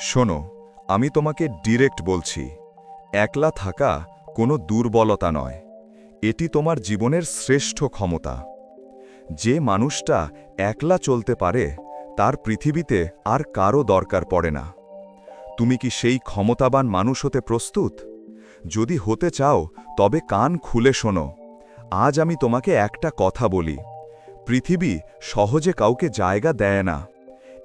শোনো, আমি তোমাকে ডিরেক্ট বলছি, একলা থাকা কোনো দুর্বলতা নয়, এটি তোমার জীবনের শ্রেষ্ঠ ক্ষমতা। যে মানুষটা একলা চলতে পারে, তার পৃথিবীতে আর কারও দরকার পড়ে না। তুমি কি সেই ক্ষমতাবান মানুষ হতে প্রস্তুত? যদি হতে চাও, তবে কান খুলে শোনো। আজ আমি তোমাকে একটা কথা বলি, পৃথিবী সহজে কাউকে জায়গা দেয় না।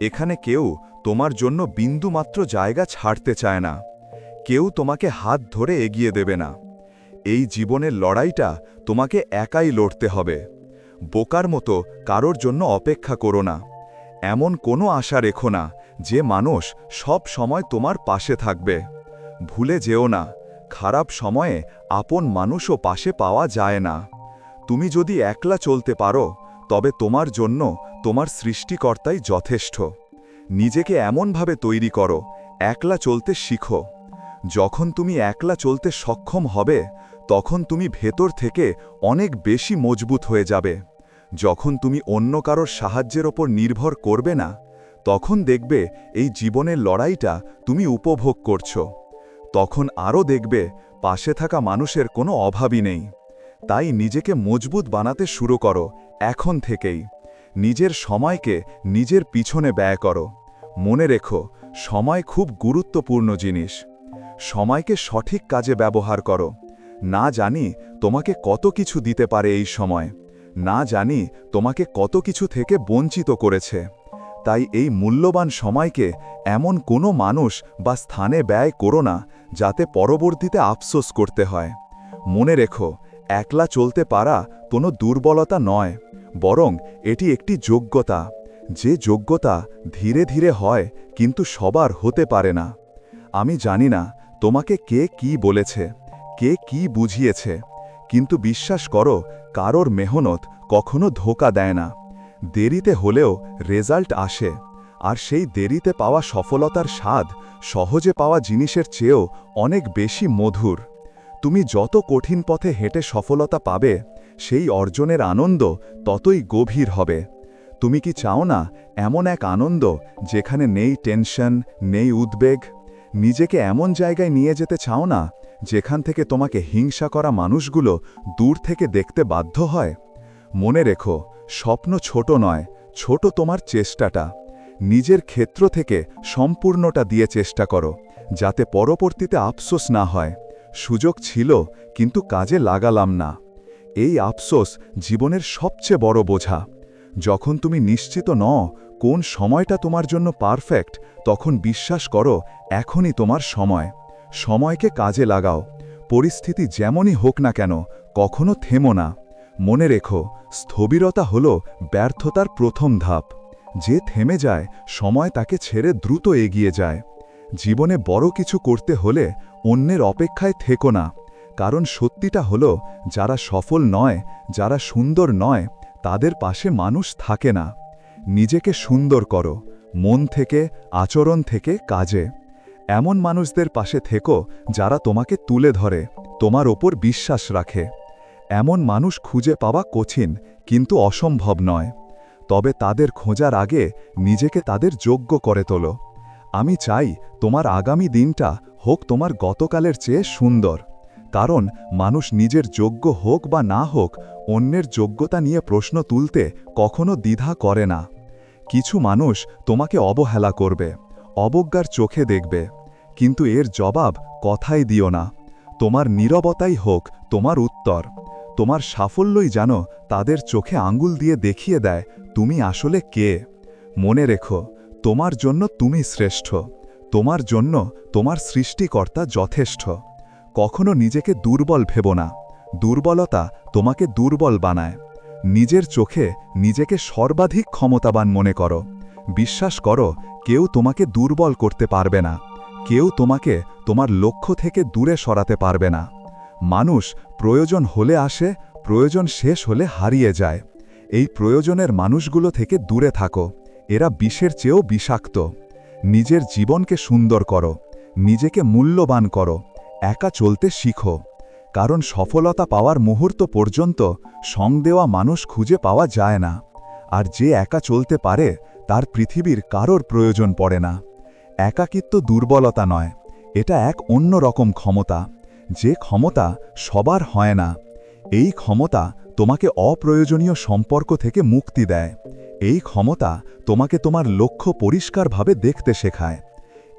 এখানে কেউ তোমার জন্য বিন্দুমাত্র জায়গা ছাড়তে চায় না। কেউ তোমাকে হাত ধরে এগিয়ে দেবে না। এই জীবনের লড়াইটা তোমাকে একাই লড়তে হবে। বোকার মতো কারোর জন্য অপেক্ষা করো না। এমন কোনো আশা রেখো না যে মানুষ সব সময় তোমার পাশে থাকবে। ভুলে যেও না, খারাপ সময়ে আপন মানুষও পাশে পাওয়া যায় না। তুমি যদি একলা চলতে পারো তবে তোমার জন্য তোমার সৃষ্টিকর্তাই যথেষ্ট। নিজেকে এমনভাবে তৈরি করো, একলা চলতে শিখো। যখন তুমি একলা চলতে সক্ষম হবে, তখন তুমি ভেতর থেকে অনেক বেশি মজবুত হয়ে যাবে। যখন তুমি অন্য কারোর সাহায্যের ওপর নির্ভর করবে না, তখন দেখবে এই জীবনের লড়াইটা তুমি উপভোগ করছ। তখন আরও দেখবে পাশে থাকা মানুষের কোনো অভাবই নেই। তাই নিজেকে মজবুত বানাতে শুরু করো এখন থেকেই নিজের সময়কে নিজের পিছনে ব্যয় করো। মনে রেখো, সময় খুব গুরুত্বপূর্ণ জিনিস। সময়কে সঠিক কাজে ব্যবহার করো। না জানি তোমাকে কত কিছু দিতে পারে এই সময়। না জানি তোমাকে কত কিছু থেকে বঞ্চিত করেছে। তাই এই মূল্যবান সময়কে এমন কোনো মানুষ বা স্থানে ব্যয় করো না, যাতে পরবর্তীতে আফসোস করতে হয়। মনে রেখো, একলা চলতে পারা কোনো দুর্বলতা নয়। বরং এটি একটি যোগ্যতা, যে যোগ্যতা ধীরে ধীরে হয় কিন্তু সবার হতে পারে না। আমি জানি না তোমাকে কে কি বলেছে, কে কি বুঝিয়েছে, কিন্তু বিশ্বাস করো কারোর মেহনত কখনো ধোকা দেয় না। দেরিতে হলেও রেজাল্ট আসে, আর সেই দেরিতে পাওয়া সফলতার স্বাদ সহজে পাওয়া জিনিসের চেয়েও অনেক বেশি মধুর। তুমি যত কঠিন পথে হেঁটে সফলতা পাবে সেই অর্জনের আনন্দ ততই গভীর হবে। তুমি কি চাও না এমন এক আনন্দ যেখানে নেই টেনশন, নেই উদ্বেগ? নিজেকে এমন জায়গায় নিয়ে যেতে চাও না যেখান থেকে তোমাকে হিংসা করা মানুষগুলো দূর থেকে দেখতে বাধ্য হয়? মনে রেখো, স্বপ্ন ছোট নয়, ছোট তোমার চেষ্টাটা। নিজের ক্ষেত্র থেকে সম্পূর্ণটা দিয়ে চেষ্টা করো, যাতে পরবর্তীতে আফসোস না হয়। সুযোগ ছিল, কিন্তু কাজে লাগালাম না। এই আফসোস জীবনের সবচেয়ে বড় বোঝা। যখন তুমি নিশ্চিত ন কোন সময়টা তোমার জন্য পারফেক্ট, তখন বিশ্বাস করো এখনই তোমার সময়। সময়কে কাজে লাগাও। পরিস্থিতি যেমনই হোক না কেন, কখনো থেমো না। মনে রেখো, স্থবিরতা হল ব্যর্থতার প্রথম ধাপ। যে থেমে যায়, সময় তাকে ছেড়ে দ্রুত এগিয়ে যায়। জীবনে বড় কিছু করতে হলে অন্যের অপেক্ষায় থেকো না। কারণ সত্যিটা হলো, যারা সফল নয়, যারা সুন্দর নয়, তাদের পাশে মানুষ থাকে না। নিজেকে সুন্দর করো, মন থেকে, আচরণ থেকে, কাজে। এমন মানুষদের পাশে থেকো, যারা তোমাকে তুলে ধরে, তোমার ওপর বিশ্বাস রাখে। এমন মানুষ খুঁজে পাওয়া কঠিন, কিন্তু অসম্ভব নয়। তবে তাদের খোঁজার আগে নিজেকে তাদের যোগ্য করে তোলো। আমি চাই তোমার আগামী দিনটা হোক তোমার গতকালের চেয়ে সুন্দর। কারণ মানুষ নিজের যোগ্য হোক বা না হোক, অন্যের যোগ্যতা নিয়ে প্রশ্ন তুলতে কখনো দ্বিধা করে না। কিছু মানুষ তোমাকে অবহেলা করবে, অবজ্ঞার চোখে দেখবে, কিন্তু এর জবাব কথাই দিও না। তোমার নীরবতাই হোক, তোমার উত্তর। তোমার সাফল্যই জানো তাদের চোখে আঙ্গুল দিয়ে দেখিয়ে দেয়, তুমি আসলে কে? মনে রেখো, তোমার জন্য তুমি শ্রেষ্ঠ, তোমার জন্য তোমার সৃষ্টিকর্তা যথেষ্ট। কখনো নিজেকে দুর্বল ভেব না। দুর্বলতা তোমাকে দুর্বল বানায়। নিজের চোখে নিজেকে সর্বাধিক ক্ষমতাবান মনে করো। বিশ্বাস করো, কেউ তোমাকে দুর্বল করতে পারবে না। কেউ তোমাকে তোমার লক্ষ্য থেকে দূরে সরাতে পারবে না। মানুষ প্রয়োজন হলে আসে, প্রয়োজন শেষ হলে হারিয়ে যায়। এই প্রয়োজনের মানুষগুলো থেকে দূরে থাকো। এরা বিষের চেয়েও বিষাক্ত। নিজের জীবনকে সুন্দর করো। নিজেকে মূল্যবান করো। একা চলতে শিখো, কারণ সফলতা পাওয়ার মুহূর্ত পর্যন্ত সং দেওয়া মানুষ খুঁজে পাওয়া যায় না। আর যে একা চলতে পারে, তার পৃথিবীর কারোর প্রয়োজন পড়ে না। একাকিত্ব দুর্বলতা নয়, এটা এক অন্য রকম ক্ষমতা। যে ক্ষমতা সবার হয় না, এই ক্ষমতা তোমাকে অপ্রয়োজনীয় সম্পর্ক থেকে মুক্তি দেয়। এই ক্ষমতা তোমাকে তোমার লক্ষ্য পরিষ্কারভাবে দেখতে শেখায়।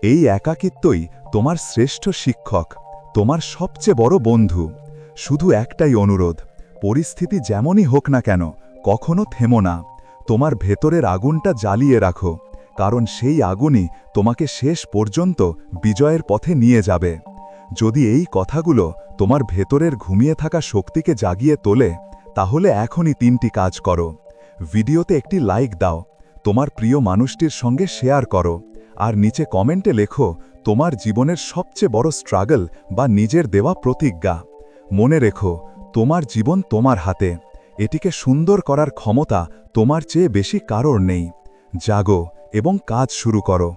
এই একাকিত্বই তোমার শ্রেষ্ঠ শিক্ষক। তোমার সবচেয়ে বড় বন্ধু। শুধু একটাই অনুরোধ, পরিস্থিতি যেমনই হোক না কেন, কখনো থেমো না। তোমার ভেতরের আগুনটা জ্বালিয়ে রাখো, কারণ সেই আগুনই তোমাকে শেষ পর্যন্ত বিজয়ের পথে নিয়ে যাবে। যদি এই কথাগুলো তোমার ভেতরের ঘুমিয়ে থাকা শক্তিকে জাগিয়ে তোলে, তাহলে এখনই তিনটি কাজ করো। ভিডিওতে একটি লাইক দাও, তোমার প্রিয় মানুষটির সঙ্গে শেয়ার করো, আর নিচে কমেন্টে লেখো তোমার জীবনের সবচেয়ে বড় স্ট্রাগল বা নিজের দেওয়া প্রতিজ্ঞা। মনে রেখো, তোমার জীবন তোমার হাতে। এটিকে সুন্দর করার ক্ষমতা তোমার চেয়ে বেশি কারোর নেই। জাগো এবং কাজ শুরু করো।